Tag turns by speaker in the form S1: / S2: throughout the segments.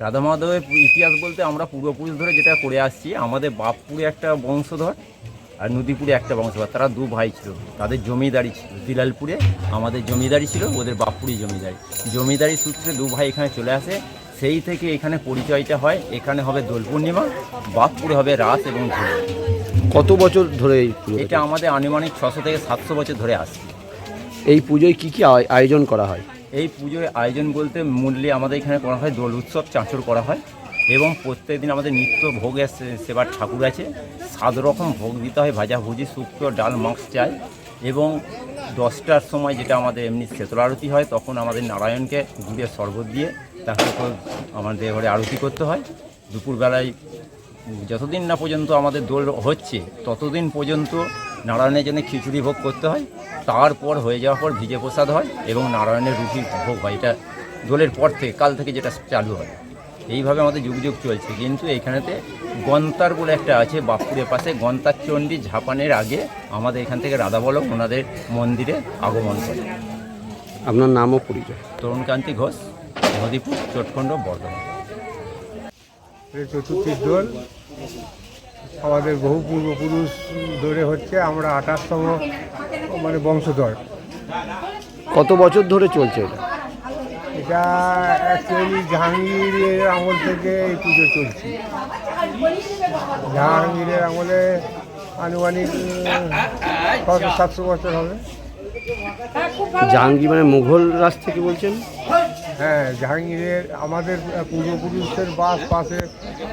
S1: রাধা মাধবের ইতিহাস বলতে আমরা পূর্বপুরুষ ধরে যেটা করে আসছি আমাদের বাপপুরে একটা বংশধর আর নদীপুরে একটা বংশধর। তারা দু ভাই ছিল তাদের জমিদারি ছিল। দিলালপুরে আমাদের জমিদারি ছিল ওদের বাপপুরি জমিদারি। জমিদারি সূত্রে দু ভাই এখানে চলে আসে। সেই থেকে এখানে পরিচয়টা হয় এখানে হবে দোল পূর্ণিমা বাপপুরে হবে রাস এবং
S2: কত বছর ধরে এই পুজো
S1: এটা আমাদের আনুমানিক ছশো থেকে সাতশো বছর ধরে আসছে।
S2: এই পুজোয় কি কি আয়- আয়োজন করা হয়?
S1: এই পুজোর আয়োজন বলতে মূল্যে আমাদের এখানে করা হয়, দোল উৎসব চাঁচর করা হয় এবং প্রত্যেক দিন আমাদের নিত্য ভোগের সেবার ঠাকুর আছে। সাত রকম ভোগ দিতে হয়, ভাজা ভুজি, শুক্তো, ডাল, মাংস চাই এবং দশটার সময় যেটা আমাদের এমনি শেতল আরতি হয়, তখন আমাদের নারায়ণকে গুড়ের শরবত দিয়ে তাকে আমাদের ঘরে আরতি করতে হয়। দুপুরবেলায় যতদিন না পর্যন্ত আমাদের দোল হচ্ছে ততদিন পর্যন্ত নারায়ণের জন্য খিচুড়ি ভোগ করতে হয় তারপর হয়ে যাওয়ার পর ভিজে প্রসাদ হয় এবং নারায়ণের রুটি ভোগ হয়। এটা দোলের পর থেকে কাল থেকে যেটা চালু হয়। এইভাবে আমাদের যুগ যুগ চলছে। কিন্তু এইখানেতে গন্তার বলে একটা আছে বাপুরের পাশে গন্তার চণ্ডী ঝাপানের আগে আমাদের এখান থেকে রাধাবল্লভ ওনাদের মন্দিরে আগমন করে।
S2: আপনার নামও পরিচয়।
S1: তরুণকান্তি ঘোষ নদীপুর চটখণ্ড বর্ধমান।
S3: চতুর্থী দোল। আমাদের বহু পূর্বপুরুষ ধরে হচ্ছে আমরা আঠাশতম মানে বংশধর।
S2: কত বছর ধরে চলছে এটা?
S3: এটা অ্যাকচুয়ালি জাহাঙ্গীরের আমল থেকে এই পুজো চলছে। জাহাঙ্গীরের আমলে আনুমানিক ছশো সাতশো বছর হবে।
S2: জাহাঙ্গীর মানে মুঘল রাজ থেকে বলছেন?
S3: হ্যাঁ জাহাঙ্গীরের আমাদের পূর্বপুরুষের বাস পাশে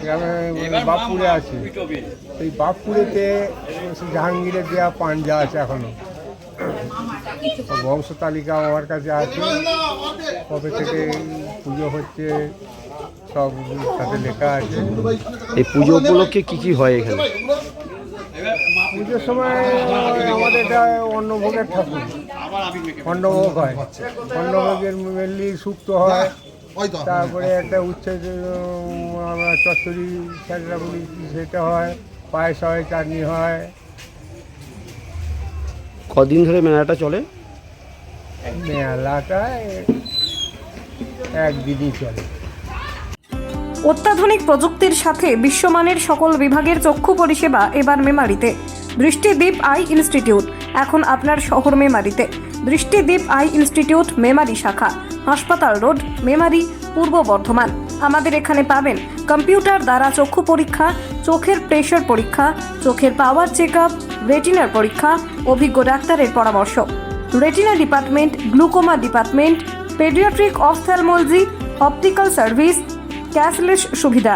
S3: গ্রামে বাপপুরে আছে। এই বাপপুরেতে জাহাঙ্গীরের দেওয়া পাঞ্জা আছে এখনও। বংশ তালিকা আমার কাছে আছে। কবে থেকে পুজো হচ্ছে সব তাতে লেখা আছে।
S2: এই পুজো উপলক্ষে কী কী হয় এখানে?
S3: পুজোর সময় আমাদের এটা অন্নভোগের ঠাকুর। অন্নভোগ হয় অন্নভোগের মেনলি সুক্ত হয়। তারপরে একটা উচ্ছে উম, আমরা চচ্চড়ি স্যাররা বলি সেটা হয় পায়েস হয় চাটনি হয়।
S2: কদিন ধরে মেলাটা চলে?
S3: মেলাটা একদিনই চলে।
S4: অত্যাধুনিক প্রযুক্তির সাথে বিশ্বমানের সকল বিভাগের চক্ষু পরিষেবা এবার মেমারিতে। দৃষ্টিদ্বীপ আই ইনস্টিটিউট, এখন আপনার শহর মেমারিতে। দৃষ্টিদ্বীপ আই ইনস্টিটিউট, মেমারি শাখা, হাসপাতাল রোড, মেমারি, পূর্ব বর্ধমান। আমাদের এখানে পাবেন কম্পিউটার দ্বারা চক্ষু পরীক্ষা, চোখের প্রেশার পরীক্ষা, চোখের পাওয়ার চেক আপ রেটিনার পরীক্ষা, অভিজ্ঞ ডাক্তারের পরামর্শ। Retina department, glaucoma department, paediatric ophthalmology, optical service, cashless সুবিধা।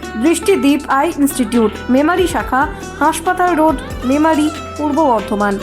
S4: দৃষ্টিদ্বীপ আই ইনস্টিটিউট মেমারি শাখা হাসপাতাল রোড মেমারি পূর্ব বর্ধমান।